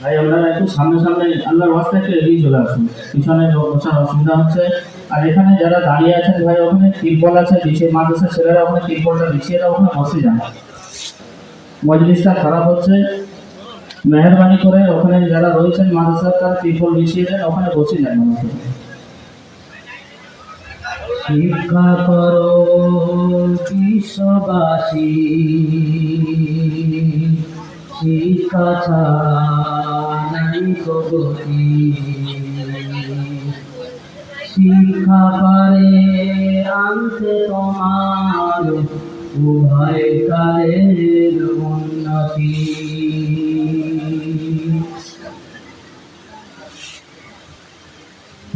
ভাই আপনারা একটু সামনে সামনে আল্লাহর এগিয়ে চলে আসুন। পিছনে বসার অসুবিধা হচ্ছে। আর এখানে যারা দাঁড়িয়ে আছেন, ভাই, ওখানে তিরপল আছে মাদ্রাসার ছেলেরা ওখানে তিরপলটা বিছিয়ে দাও, ওখানে বসে যান। মজলিসটা খারাপ হচ্ছে। মেহরবানি করে ওখানে যারা রয়েছেন, মাদ্রাসার তারা তিরপল বিছিয়ে দেন, ওখানে বসে যান। শিক্ষা করো বিশ্ববাসী শিক্ষা ছাড়া নাই প্রগতি শিক্ষা পারে আনতে তোমার উভয় কালের উন্নতি।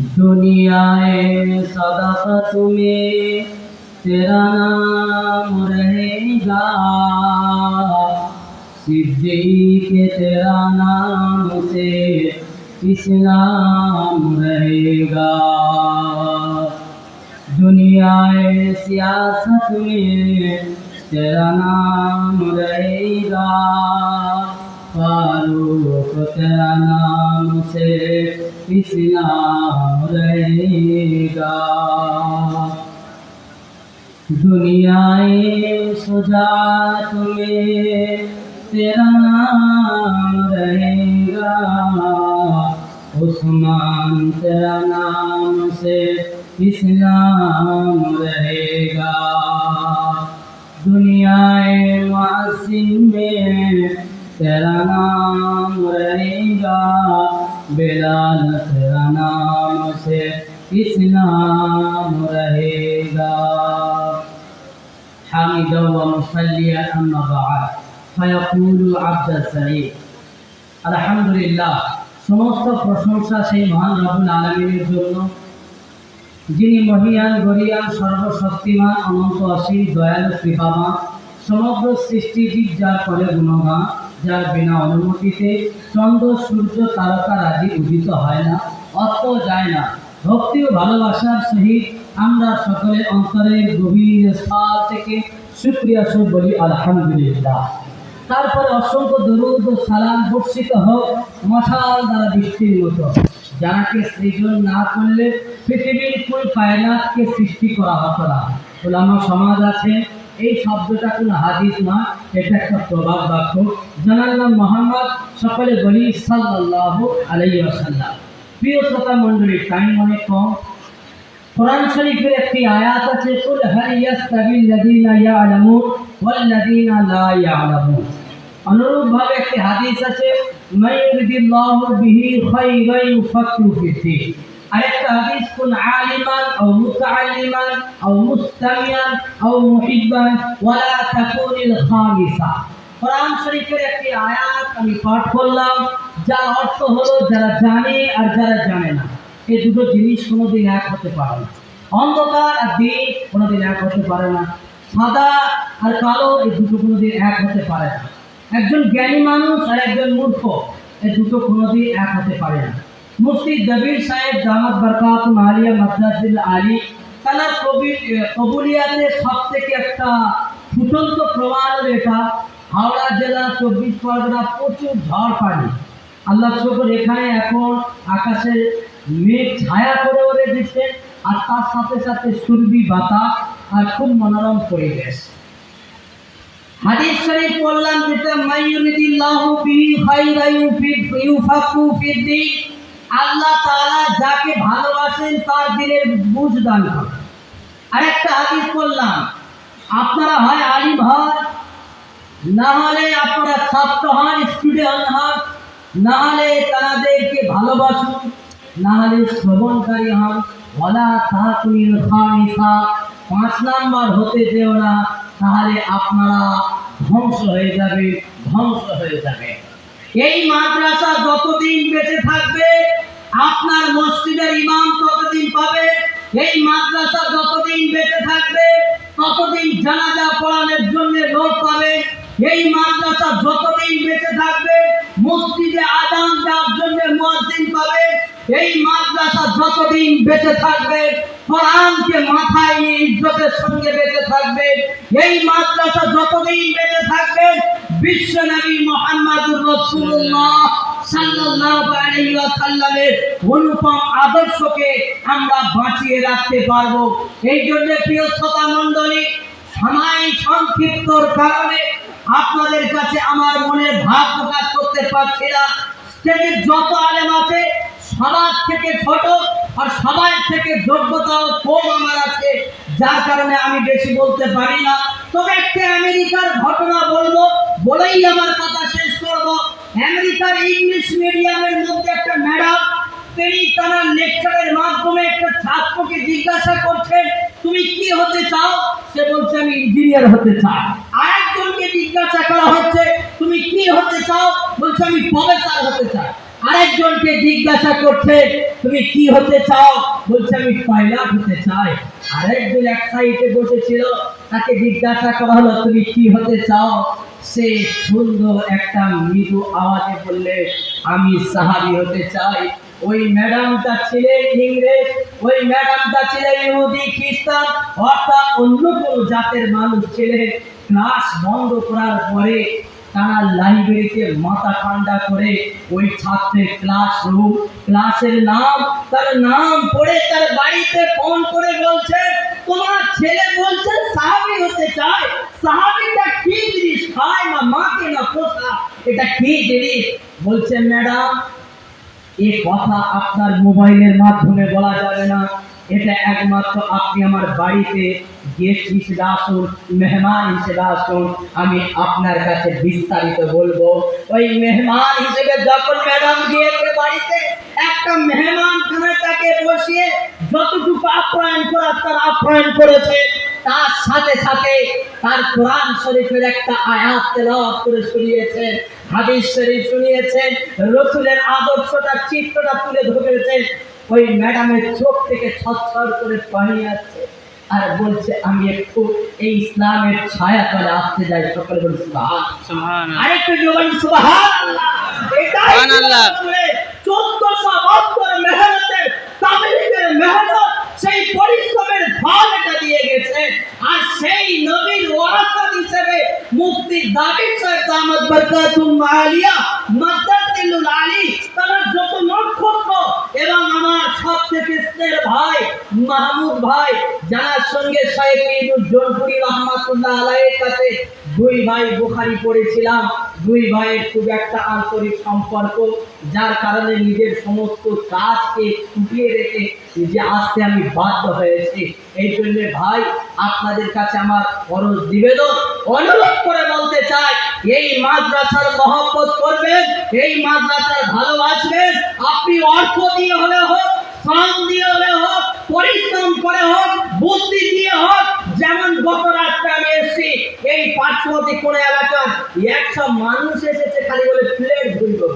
दुनियाए सदा सा तुम्हें, तेरा नाम रहेगा सिद्दीक तेरा नाम से इस्लाम रहेगा। दुनियाए सियासत में तेरा नाम रहेगा। फारूक तेरा नाम से इस्लाम रहेगा दुनियाए सुजात में तेरा नाम रहेगा उस्मान तेरा नाम से इस्लाम रहेगा दुनियाए वासिन में तेरा नाम रहेगा बिलाल तेरा नाम से इस्लाम रहेगा حامدا ومصليا أما بعد فيقول عبد السعيد الحمد لله সমস্ত প্রশংসা সেই মহান রবুল আলমীর জন্য যিনি মহিয়ান গরিয়ান সর্বশক্তিমান অনন্ত অসীম দয়ালু কৃপাবান সমগ্র সৃষ্টিজীব যার করে গুণগান যার বিনা অনুমতিতে চন্দ্র, সূর্য, তারকা, রাজি উদিত হয় না, অস্ত যায় না। ভক্তি ও ভালোবাসার সহিত আমরা সকলে অন্তরের গভীর স্থল থেকে সুক্রিয়া সুর বলি আলহামদুলিল্লাহ। তারপরে অসংখ্য দরুদ ও সালাম বর্ষিত হোক মশাল দ্বারা বৃষ্টির মতো যারাকে সৃজন না করলে পৃথিবীর কুল কায়নাতকে সৃষ্টি করা হতো না। ওলামা সমাজ আছে এই শব্দটা কোনো হাদিস না, এটা একটা প্রবাদ বাক্য। জানার মোহাম্মদ সকলে বলি সাল্লাহ আলাই আসাল্লাম প্রিয় শ্রোতা মণ্ডলী টাইম অনেক কম। কোরআন শরীফের একটি আয়াত আছে, কুল হাল ইয়াস্তাবিল লাযিনা ইয়ালামুন ওয়াল লাযিনা লা ইয়ালামুন। অনুরূপভাবে একটি হাদিস আছে, মাইয়ুরিদিল্লাহু বিহি খায়রান ফিদ্দীন আরেকটা হাদিস, কুন আলিমান আও আও মুস্তামিয়ান আও মুহিব্বান, ওয়ালা তাকুনিল খামিসা। কোরআন শরীফের একটি আয়াত আমি পাঠ করলাম, যার অর্থ হলো যারা জানে আর যারা জানে না। এই দুটো জিনিস কোনোদিন এক হতে পারে না। অন্ধকার আর দিন কোনোদিন এক হতে পারে না। সাদা আর কালো এই দুটো কোনোদিন এক হতে পারে না। একজন জ্ঞানী মানুষ আর একজন মূর্খ, এই দুটো কোনোদিন এক হতে পারে না। মুফতি দবির সাহেব জামাত বরকাত মালিয়া মাদ্রাসিল আলী, তার কবি কবুলিয়াতে সব থেকে একটা ফুটন্ত প্রমাণ এটা। হাওড়া জেলা চব্বিশ পরগনা প্রচুর ঝড় পানি। আল্লাহ শুকর, এখানে এখন আকাশে মেঘ ছায়া করে ওরে দিচ্ছে আর তার সাথে সাথে সুরবি বাতাস আর খুব মনোরম পরিবেশ। হাদিস শরীফ বললাম যেটা, মাইয়ুরিদিল্লাহু বিহি খায়রা ইউফিদ ইউফাকু ফিদ্দিন আল্লাহ তাআলা যাকে ভালোবাসেন তার দিলের বুঝ দান করেন। আরেকটা হাদিস বললাম, আপনারা হয় আলিম হন না হলে আপনারা ছাত্র হন স্টুডেন্ট হন, না হলে তাদেরকে ভালোবাসুন, না হলে শ্রবণকারী হন। বলা তাহাকুনিল খামিসা, পাঁচ নাম্বার হতে যেও না, তাহলে আপনারা ধ্বংস হয়ে যাবে ধ্বংস হয়ে যাবে এই মাদ্রাসা যতদিন বেঁচে থাকবে আপনার মসজিদের ইমাম ততদিন পাবে? এই মাদ্রাসা যতদিন বেঁচে থাকবে, ততদিন জানাজা পড়ানোর জন্য লোক পাবে। এই মাদ্রাসা যতদিন বেঁচে থাকবে, মসজিদে আজান দেওয়ার জন্য মুয়াজ্জিন পাবে। এই মাদ্রাসা যতদিন বেঁচে থাকবে, কোরআনকে মাথায় নিয়ে ইজ্জতের সঙ্গে বেঁচে থাকবে। এই মাদ্রাসা যতদিন বেঁচে থাকবে বিশ্বনবী মোহাম্মদুর রাসূলুল্লাহ ওয়াসাল্লামের অনুপম আদর্শকে আমরা বাঁচিয়ে রাখতে পারব। এই জন্য প্রিয় শ্রোতা মণ্ডলী, সময় সংক্ষিপ্তর কারণে আপনাদের কাছে আমার মনের ভাব প্রকাশ করতে পারছি না। স্টেজের যত আলেম আছে সবার থেকে ছোট আর সবার থেকে যোগ্যতাও কম আমার আছে, যার কারণে আমি বেশি বলতে পারি না। তবে একটা আমেরিকার ঘটনা বলব, বলেই আমার কথা আমেরিকার ইংলিশ মিডিয়ামের মধ্যে একটা ম্যাডাম, তিনি তারা লেকচারের মাধ্যমে একটা ছাত্রকে জিজ্ঞাসা করছেন, তুমি কি হতে চাও? সে বলছে, আমি ইঞ্জিনিয়ার হতে চাই। আরেকজনকে জিজ্ঞাসা করা হচ্ছে, তুমি কি হতে চাও? বলছে, আমি প্রফেসর হতে চাই। আরেকজনকে জিজ্ঞাসা করছে, তুমি কি হতে চাও? বলছে, আমি পাইলট হতে চাই। আরেকজন এক সাইডে বসেছিল, তাকে জিজ্ঞাসা করা হলো, তুমি কি হতে চাও? সে সুন্দর একটা মৃদু আওয়াজে বললে, আমি সাহাবি হতে চাই। ওই ম্যাডামটা ছিলেন ইংরেজ, ওই ম্যাডামটা ছিলেন ইহুদি, খ্রিস্টান, অর্থাৎ অন্য কোনো জাতের মানুষ ছেলে ক্লাস বন্ধ করার পরে তারা লাইব্রেরিতে মাথা ঠান্ডা করে ওই ছাত্রের ক্লাসরুম ক্লাসের নাম, তার নাম পড়ে তার বাড়িতে ফোন করে বলছে, তোমার ছেলে বলছে সাহাবি হতে চায়। সাহাবিটা কি জিনিস খায় না মাকে না পোষা? এটা কি জিনিস? বলছে, ম্যাডাম এই কথা আপনার মোবাইলের মাধ্যমে বলা যাবে না। এটা একমাত্র আপনি আমার বাড়িতে গেস্ট হিসেবে আসুন, মেহমান হিসেবে আসুন, আমি আপনার কাছে বিস্তারিত বলব। ওই মেহমান হিসেবে যখন ম্যাডাম গিয়েছে বাড়িতে, একটা মেহমান তাকে বসিয়ে যতটুকু আপ্যায়ন করার তার আপ্যায়ন করেছে, তার সাথে সাথে তার কোরআন শরীফের একটা আয়াত তেলাওয়াত করে শুনিয়েছেন হাদিস শরীফ শুনিয়েছেন রসুলের আদর্শটা, চিত্রটা তুলে ধরেছেন ওই ম্যাডামের চোখ থেকে ছচ্ছর করে পানি আসছে আর বলছে আমি একটু এই ইসলামের ছায়া তলে আসতে যাই। সকলে বলে সুবহান আরেকটু জোগান সুবহানাল্লাহ। এটাই চোদ্দশো বছর মেহনতের তাবলীগের মেহনত সেই পরিশ্রমের ফল এটা দিয়ে গেছে। আর সেই নবীর ওয়ারাসাত হিসেবে মুফতি সাহেব দামাত বরকাতুম স্নেহের ভাই, মাহমুদ ভাই যার সঙ্গে শাহেখ জনপুরি রহমাতুল্লাহ আলাইহির কাছে দুই ভাই বুখারি পড়েছিলাম। দুই ভাইয়ের খুব একটা আন্তরিক সম্পর্ক, যার কারণে নিজের সমস্ত কাজকে ফুটিয়ে রেখে যে আসতে আমি বাধ্য হয়েছি। এই জন্য ভাই, আপনাদের কাছে আমার ফরজ নিবেদন অনুরোধ করে বলতে চাই, এই মাদ্রাসার মহব্বত করবেন, এই মাদ্রাসার ভালোবাসবেন, আপনি অর্থ দিয়ে হলে হোক শ্রম দিয়ে হলে হোক পরিশ্রম করে হোক বুদ্ধি দিয়ে হোক যেমন গত রাত্রে আমি এসেছি এই পার্শ্ববর্তী কোন এলাকার একশো মানুষ এসেছে খালি বলে প্লেট দেবো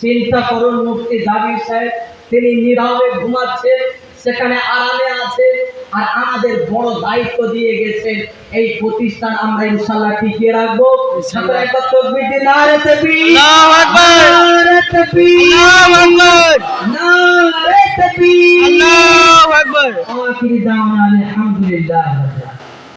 চিন্তা করুন মুক্তি দাবি সাহেব তিনি নীরবে ঘুমাচ্ছেন সেখানে আরামে আছে আর আমাদের বড় দায়িত্ব দিয়ে গেছেন এই প্রতিষ্ঠান আমরা ইনশাল্লাহ টিকিয়ে রাখব। আলহামদুলিল্লাহ।